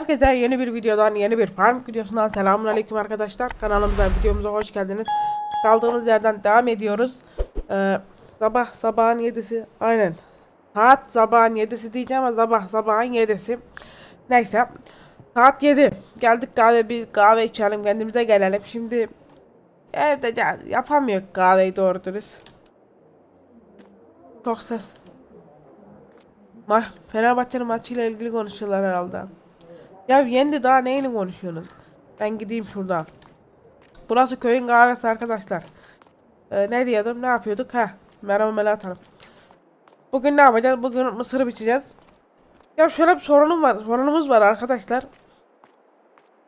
Herkese yeni bir videodan, yeni bir farm videosundan selamünaleyküm arkadaşlar. Kanalımıza, videomuza hoş geldiniz. Kaldığımız yerden devam ediyoruz. Ee, sabah sabahın 7'si, aynen. Saat sabahın 7'si diyeceğim ama sabah sabahın 7'si. Neyse. Saat 7. Geldik kahve bir kahve içelim, kendimize gelelim. Şimdi evde ya- yapamıyor kahveyi doğru dürüst. Çok ses. Ma Fenerbahçe'nin maçıyla ilgili konuşuyorlar herhalde. Ya yendi daha neyini konuşuyorsunuz? Ben gideyim şuradan. Burası köyün kahvesi arkadaşlar. Ee, ne diyordum? Ne yapıyorduk? Ha, merhaba Melahat Hanım. Bugün ne yapacağız? Bugün mısır biçeceğiz. Ya şöyle bir sorunum var. Sorunumuz var arkadaşlar.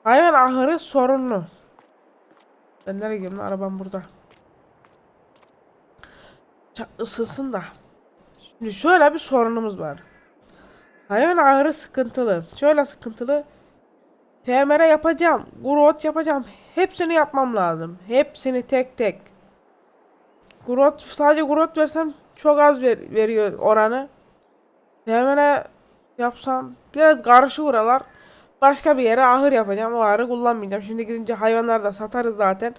Hayvan ahırı sorunlu. Ben nereye gidiyorum? lan? Arabam burada. Ça ısınsın da. Şimdi şöyle bir sorunumuz var. Hayvan ahırı sıkıntılı. Şöyle sıkıntılı. TMR yapacağım. Growth yapacağım. Hepsini yapmam lazım. Hepsini tek tek. Growth sadece growth versem çok az ver, veriyor oranı. TMR yapsam biraz karışık oralar. Başka bir yere ahır yapacağım. O ahırı kullanmayacağım. Şimdi gidince hayvanları da satarız zaten.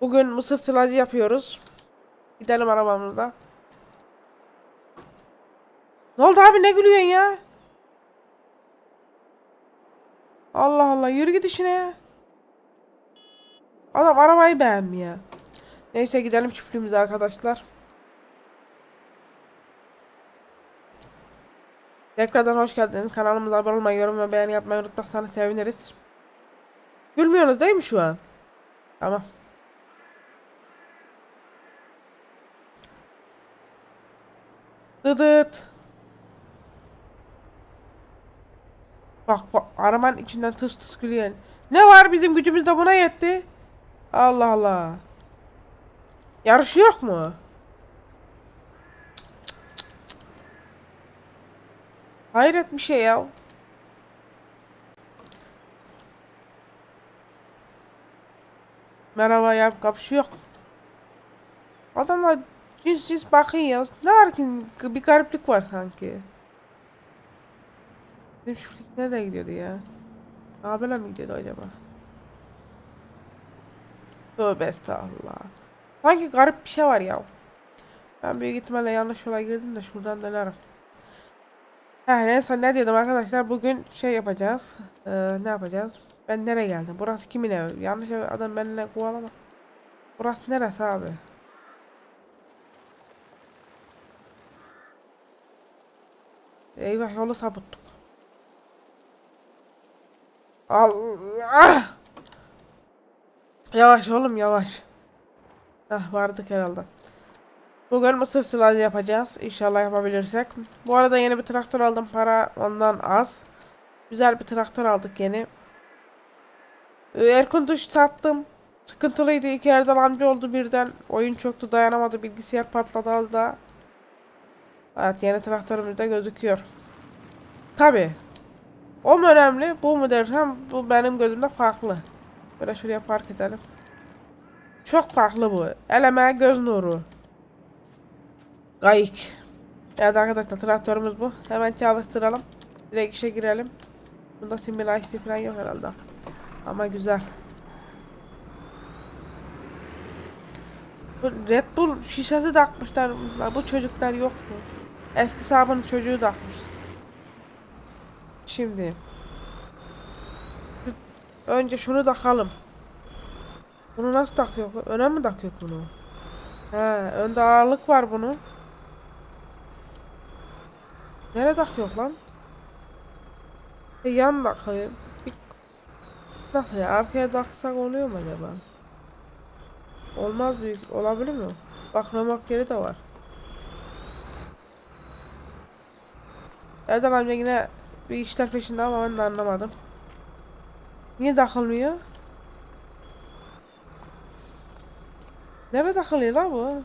Bugün mısır sılacı yapıyoruz. Gidelim arabamızda. Ne oldu abi ne gülüyorsun ya? Allah Allah yürü git işine. Adam arabayı beğenmiyor. Neyse gidelim çiftliğimize arkadaşlar. Tekrardan hoş geldiniz. Kanalımıza abone olmayı, yorum ve beğeni yapmayı unutmazsanız seviniriz. Gülmüyorsunuz değil mi şu an? Tamam. Dıdıt. Bak bak arabanın içinden tıs tıs gülüyor. Ne var bizim gücümüz de buna yetti. Allah Allah. Yarış yok mu? Hayret bir şey ya. Merhaba ya kapışıyor. Adamlar cins cins bakıyor. Ne var ki bir gariplik var sanki. Bizim çiftlik nereye gidiyordu ya? Abela mi gidiyordu acaba? Tövbe estağfurullah. Sanki garip bir şey var ya. Ben büyük ihtimalle yanlış yola girdim de şuradan dönerim. Ha, neyse ne diyordum arkadaşlar bugün şey yapacağız. Ee, ne yapacağız? Ben nereye geldim? Burası kimin evi? Yanlış ev adam benimle kovalama. Burası neresi abi? Eyvah yolu sapıttık. Allah! Yavaş oğlum yavaş. Hah vardık herhalde. Bugün mısır silajı yapacağız. İnşallah yapabilirsek. Bu arada yeni bir traktör aldım. Para ondan az. Güzel bir traktör aldık yeni. Ee, Erkunduş sattım. Sıkıntılıydı. İki yerden amca oldu birden. Oyun çöktü dayanamadı. Bilgisayar patladı az daha. Evet yeni traktörümüz de gözüküyor. Tabi. O mu önemli? Bu mu dersem bu benim gözümde farklı. Böyle şuraya park edelim. Çok farklı bu. El emeği göz nuru. Gayik. Evet arkadaşlar traktörümüz bu. Hemen çalıştıralım. Direkt işe girelim. Bunda simülasyon falan yok herhalde. Ama güzel. Bu Red Bull şişesi takmışlar. Bu çocuklar yok mu? Eski sahibi'nin çocuğu takmış. Şimdi. Önce şunu takalım. Bunu nasıl takıyor? Öne mi takıyor bunu? He, önde ağırlık var bunun. Nereye takıyor lan? E, yan takıyor. Nasıl ya? Arkaya taksak oluyor mu acaba? Olmaz büyük. Olabilir mi? Bak remote yeri de var. Erdal amca yine bir işler peşinde ama ben de anlamadım. Niye takılmıyor? Nereye takılıyor lan bu?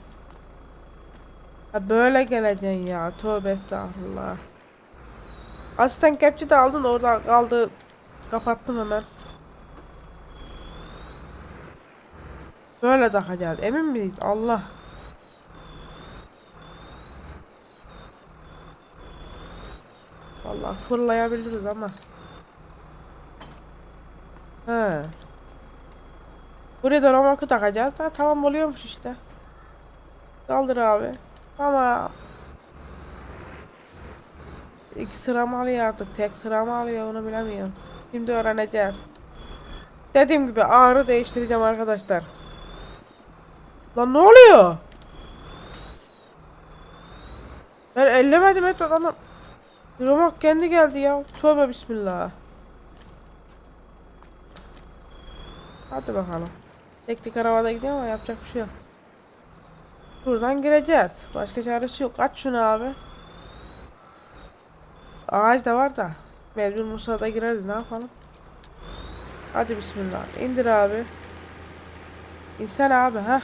Ha böyle geleceksin ya. Tövbe estağfurullah. Asistan kepçe de aldın orada kaldı. Kapattım hemen. Böyle takacağız. Emin miyiz? Allah. Vallahi fırlayabiliriz ama. He. Buraya da romorku takacağız. Ha, tamam oluyormuş işte. Kaldır abi. Tamam. İki sıra mı alıyor artık? Tek sıra mı alıyor onu bilemiyorum. Şimdi öğreneceğim. Dediğim gibi ağrı değiştireceğim arkadaşlar. Lan ne oluyor? Ben ellemedim et adam. Romork kendi geldi ya. Tövbe bismillah. Hadi bakalım. Teknik arabada gidiyor ama yapacak bir şey yok. Buradan gireceğiz. Başka çaresi yok. Aç şunu abi. Ağaç da var da. Mecbur Musa da gireriz. Ne yapalım? Hadi bismillah. İndir abi. İnsan abi ha.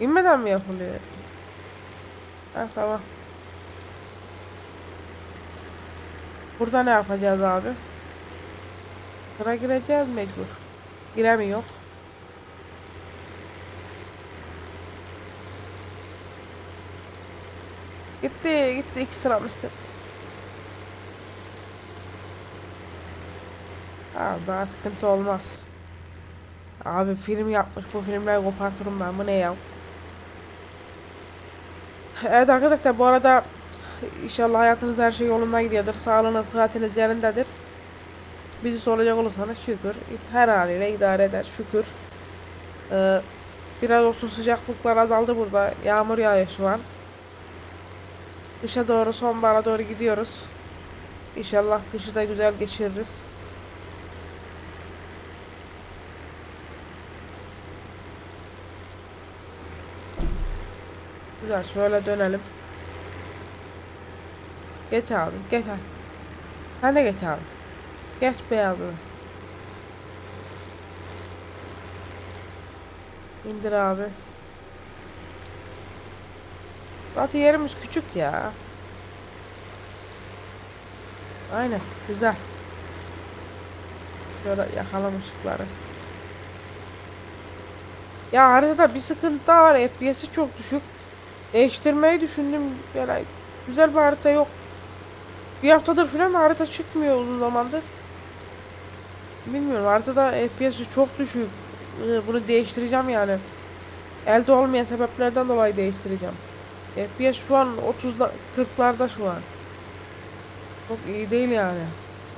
İnmeden mi yapılıyor? Ha tamam. Burada ne yapacağız abi? Sıra gireceğiz mecbur. Giremiyor. Gitti gitti iki sıra mısın? Ha, daha sıkıntı olmaz. Abi film yapmış bu filmleri kopartırım ben bu ne ya? Evet arkadaşlar bu arada inşallah hayatınız her şey yolunda gidiyordur. Sağlığınız, sıhhatiniz yerindedir. Bizi soracak olursanız şükür. Her haliyle idare eder şükür. Ee, biraz olsun sıcaklıklar azaldı burada. Yağmur yağıyor şu an. Kışa doğru sonbahara doğru gidiyoruz. İnşallah kışı da güzel geçiririz. Güzel şöyle dönelim. Geç abi geç abi. Sen de geç abi. Geç beyazı. İndir abi. Zaten yerimiz küçük ya. Aynen güzel. Şöyle yakalım ışıkları. Ya haritada bir sıkıntı daha var. FPS'i çok düşük. Değiştirmeyi düşündüm. Yani güzel bir harita yok. Bir haftadır falan harita çıkmıyor uzun zamandır. Bilmiyorum haritada FPS'i çok düşük. Ee, Bunu değiştireceğim yani. Elde olmayan sebeplerden dolayı değiştireceğim. FPS şu an 30'la 40'larda şu an. Çok iyi değil yani.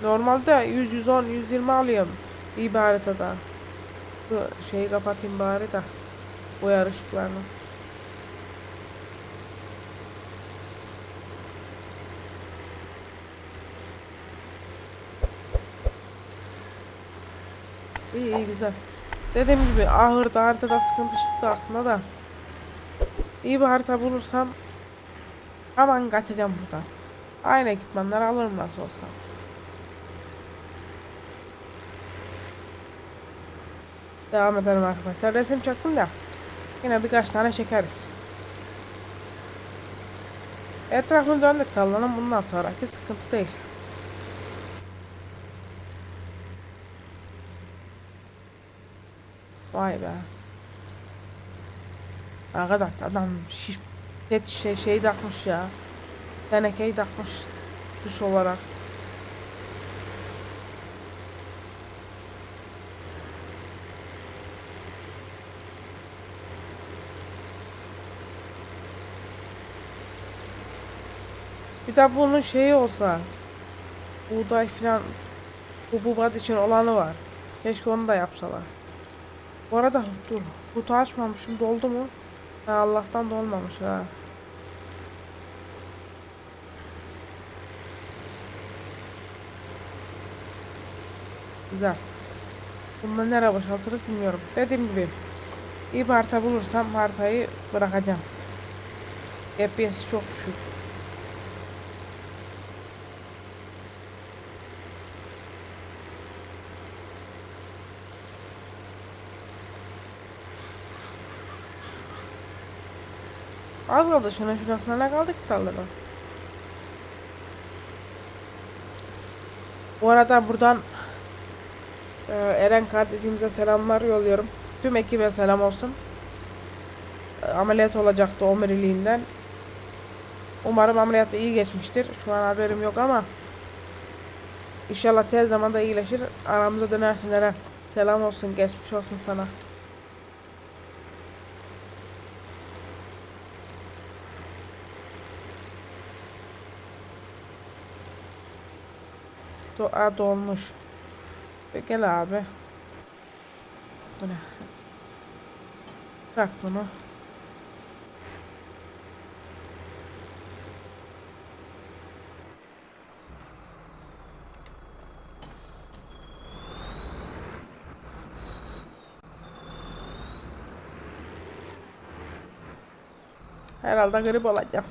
Normalde 100 110 120 alıyorum. İyi bir haritada. Şeyi kapatayım bari da. Uyar ışıklarını. İyi iyi güzel. Dediğim gibi ahırda haritada sıkıntı çıktı aslında da. İyi bir harita bulursam hemen kaçacağım buradan. Aynı ekipmanları alırım nasıl olsa. Devam edelim arkadaşlar. Resim çaktım da yine birkaç tane çekeriz. Etrafını döndük tarlanın bundan sonraki sıkıntı değil. Vay be. Arkadaş adam şiş pet şey, şey takmış ya. Tenekeyi takmış. Düş olarak. Bir de bunun şeyi olsa buğday filan bu bubat için olanı var. Keşke onu da yapsalar. Bu arada dur kutu açmamışım doldu mu? Ha, Allah'tan dolmamış ha. Güzel. Bundan nereye boşaltırız bilmiyorum. Dediğim gibi iyi bir harita bulursam haritayı bırakacağım. FPS çok düşük. Az kaldı şunun şurasına ne kaldı ki tarlada? Bu arada buradan e, Eren kardeşimize selamlar yolluyorum. Tüm ekibe selam olsun. E, ameliyat olacaktı omuriliğinden. Umarım ameliyatı iyi geçmiştir. Şu an haberim yok ama İnşallah tez zamanda iyileşir. Aramıza dönersin Eren. Selam olsun, geçmiş olsun sana. Do a, dolmuş. E, Gel abi. Bu? Bırak bunu. Herhalde grip olacağım.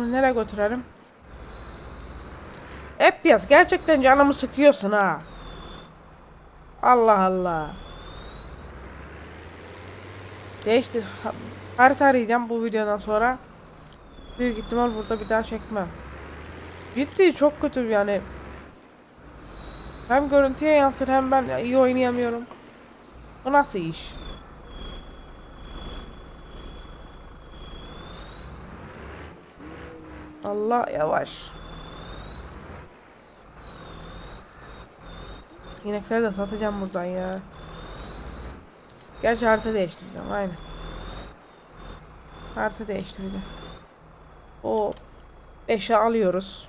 Bunu nereye götürelim? Hep yaz. Gerçekten canımı sıkıyorsun ha. Allah Allah. Değişti. Ha- Harita arayacağım bu videodan sonra. Büyük ihtimal burada bir daha çekmem. Ciddi çok kötü yani. Hem görüntüye yansır hem ben iyi oynayamıyorum. Bu nasıl iş? Allah yavaş. İnekleri de satacağım buradan ya. Gerçi harita değiştireceğim aynen. Harita değiştireceğim. O 5'i alıyoruz.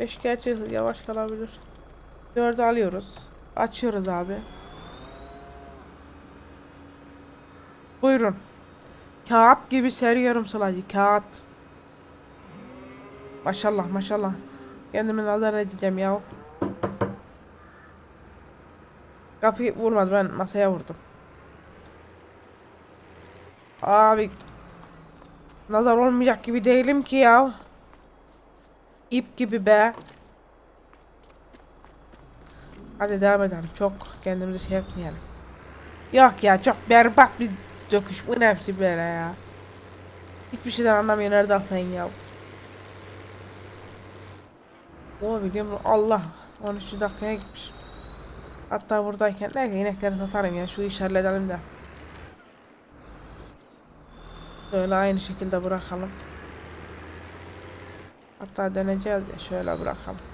5 gerçi yavaş kalabilir. 4'ü alıyoruz. Açıyoruz abi. Buyurun. Kağıt gibi seriyorum sılacı. Kağıt. Maşallah maşallah. Kendimi nazar edeceğim ya. Kapıyı vurmadı ben masaya vurdum. Abi. Nazar olmayacak gibi değilim ki ya. İp gibi be. Hadi devam edelim. Çok kendimizi şey etmeyelim. Yok ya çok berbat bir döküş. Bu ne hepsi böyle ya. Hiçbir şeyden anlamıyor nereden sen ya. O biliyorum Allah 13 dakikaya gitmiş. Hatta buradayken neyse inekleri satarım ya şu işi halledelim de. Böyle aynı şekilde bırakalım. Hatta döneceğiz ya şöyle bırakalım.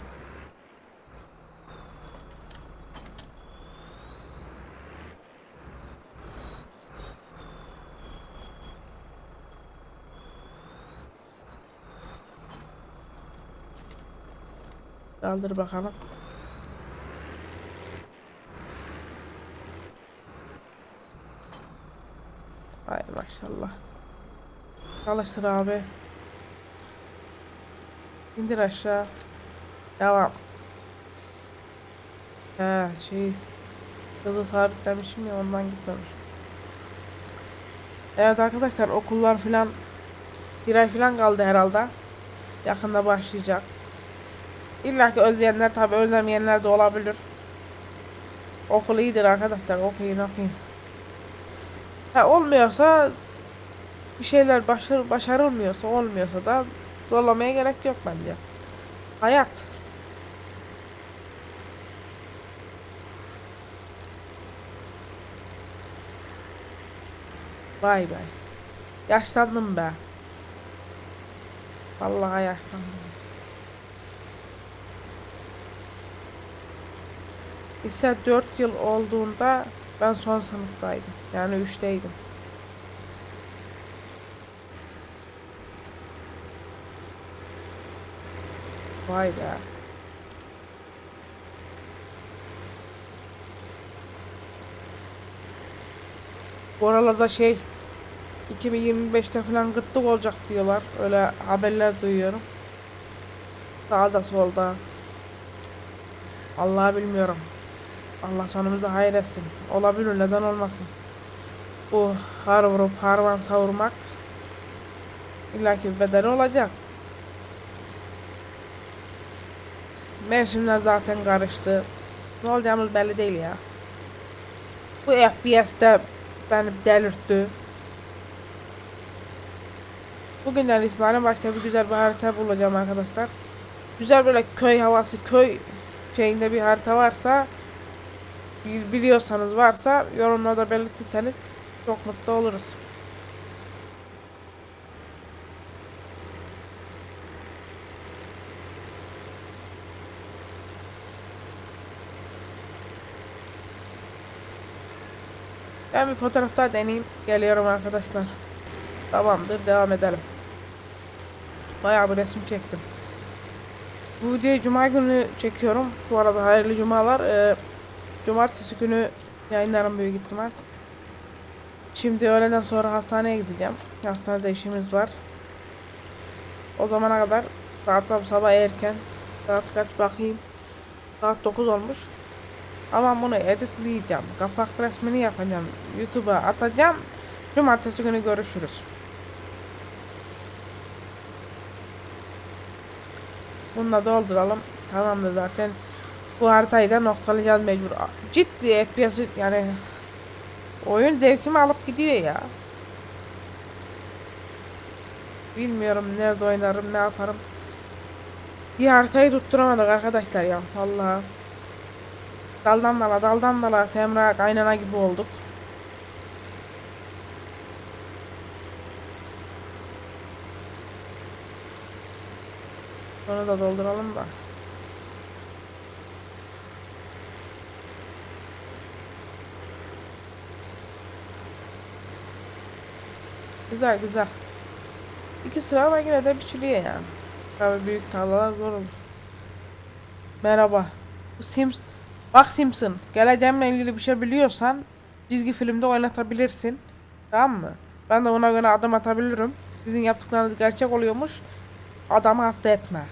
Kaldır bakalım. Ay maşallah. Çalıştır abi. İndir aşağı. Devam. He şey. Hızı sabitlemişim ya ondan gitmemiş. Evet arkadaşlar okullar filan bir ay filan kaldı herhalde. Yakında başlayacak. İlla ki özleyenler tabi özlemeyenler de olabilir. Okul iyidir arkadaşlar okuyun okuyun. Ha olmuyorsa bir şeyler başarı, başarılmıyorsa olmuyorsa da zorlamaya gerek yok bence. Hayat. Vay be. Yaşlandım be. Vallahi yaşlandım. Ise 4 yıl olduğunda ben son sınıftaydım. Yani 3'teydim. Vay be. Bu aralarda şey 2025'te falan gıttık olacak diyorlar. Öyle haberler duyuyorum. Sağda solda. Vallahi bilmiyorum. Allah sonumuzu hayır etsin. Olabilir neden olmasın. Bu har vurup harman savurmak illaki bedeli olacak. Mevsimler zaten karıştı. Ne olacağımız belli değil ya. Bu FPS'te beni delirtti. Bugünden itibaren başka bir güzel bir harita bulacağım arkadaşlar. Güzel böyle köy havası, köy şeyinde bir harita varsa biliyorsanız varsa yorumlarda belirtirseniz çok mutlu oluruz. Ben bir fotoğraf daha deneyeyim. Geliyorum arkadaşlar. Tamamdır devam edelim. Bayağı bir resim çektim. Bu videoyu cuma günü çekiyorum. Bu arada hayırlı cumalar. Ee, cumartesi günü yayınlarım büyük ihtimal. Şimdi öğleden sonra hastaneye gideceğim. Hastanede işimiz var. O zamana kadar saat sabah erken. Saat kaç bakayım. Saat 9 olmuş. Ama bunu editleyeceğim. Kapak resmini yapacağım. YouTube'a atacağım. Cumartesi günü görüşürüz. Bununla dolduralım. Tamamdır zaten. Bu haritayı da noktalayacağız mecbur. Ciddi FPS yani oyun zevkimi alıp gidiyor ya. Bilmiyorum nerede oynarım ne yaparım. Bir haritayı tutturamadık arkadaşlar ya. Vallahi. Daldan dala daldan dala Semra kaynana gibi olduk. Onu da dolduralım da. Güzel güzel. İki sıra ama yine de biçiliyor yani. Tabii büyük tarlalar zor olur. Merhaba. Bu Sims... Bak Simpson, geleceğimle ilgili bir şey biliyorsan çizgi filmde oynatabilirsin. Tamam mı? Ben de ona göre adım atabilirim. Sizin yaptıklarınız gerçek oluyormuş. Adamı hasta etme.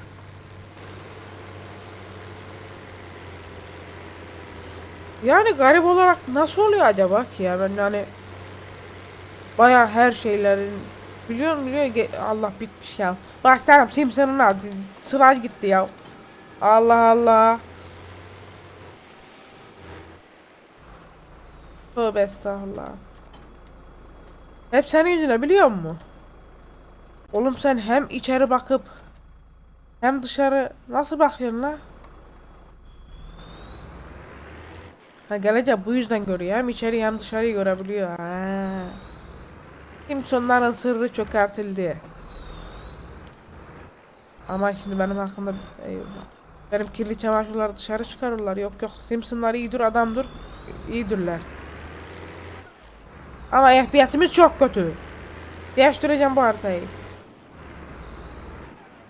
Yani garip olarak nasıl oluyor acaba ki ya ben yani baya her şeylerin biliyorum biliyor Allah bitmiş ya. Başlarım Simpson'ın adı sıra gitti ya. Allah Allah. Tövbe estağfurullah. Hep senin yüzüne biliyor musun? Oğlum sen hem içeri bakıp hem dışarı nasıl bakıyorsun la? Ha gelecek bu yüzden görüyor. Hem içeri hem dışarıyı görebiliyor. Ha. Simpsonların sırrı çökertildi. Ama şimdi benim hakkımda eyvallah. Benim kirli çamaşırları dışarı çıkarırlar. Yok yok Simpsonlar iyidir adamdır. İyidirler. Ama FPS'imiz çok kötü. Değiştireceğim bu haritayı.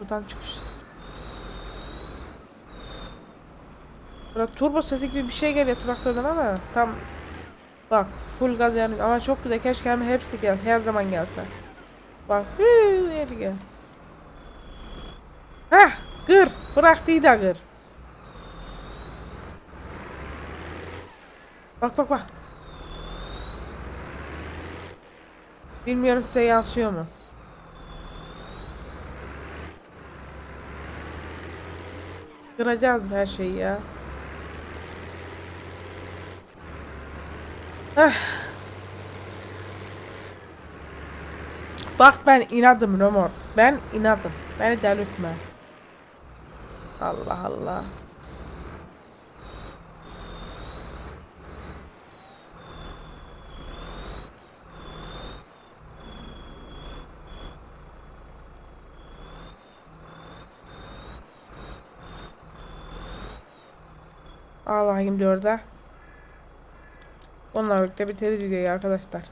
Buradan çıkış. Burada turbo sesi gibi bir şey geliyor traktörden ama tam bak full gaz yani ama çok güzel keşke hem hepsi gel her zaman gelse. Bak hıı yedi gel. Hah gır bıraktıydı da gır. Bak bak bak. Bilmiyorum size yansıyor mu? Kıracağız her şeyi ya. Bak ben inadım Romor. Ben inadım. Beni delirtme. Allah Allah. Allah'ım diyor da. Onunla birlikte biteriz videoyu arkadaşlar.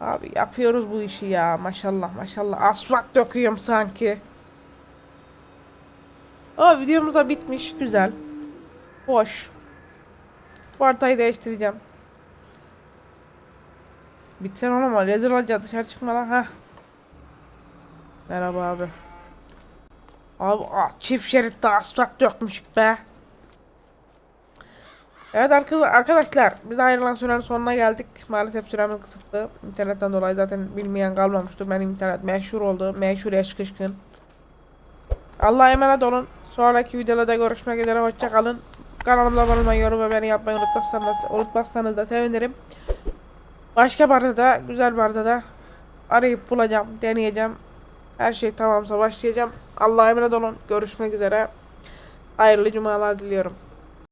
Abi yapıyoruz bu işi ya maşallah maşallah asfalt döküyorum sanki. Aa videomuz da bitmiş güzel. Hoş. Bu haritayı değiştireceğim. Bitsen ama rezil olacak dışarı çıkma lan ha. Merhaba abi. Abi çift şeritte asfalt dökmüşük be. Evet arka- arkadaşlar biz ayrılan sürenin sonuna geldik. Maalesef süremiz kısıtlı. İnternetten dolayı zaten bilmeyen kalmamıştır. Benim internet meşhur oldu. Meşhur eşkışkın. Allah'a emanet olun. Sonraki videoda görüşmek üzere. Hoşça kalın. Kanalımda abone olmayı, yorum ve beğeni yapmayı unutmazsanız, unutmazsanız da sevinirim. Başka barda da, güzel barda da arayıp bulacağım, deneyeceğim. Her şey tamamsa başlayacağım. Allah'a emanet olun. Görüşmek üzere. Hayırlı cumalar diliyorum.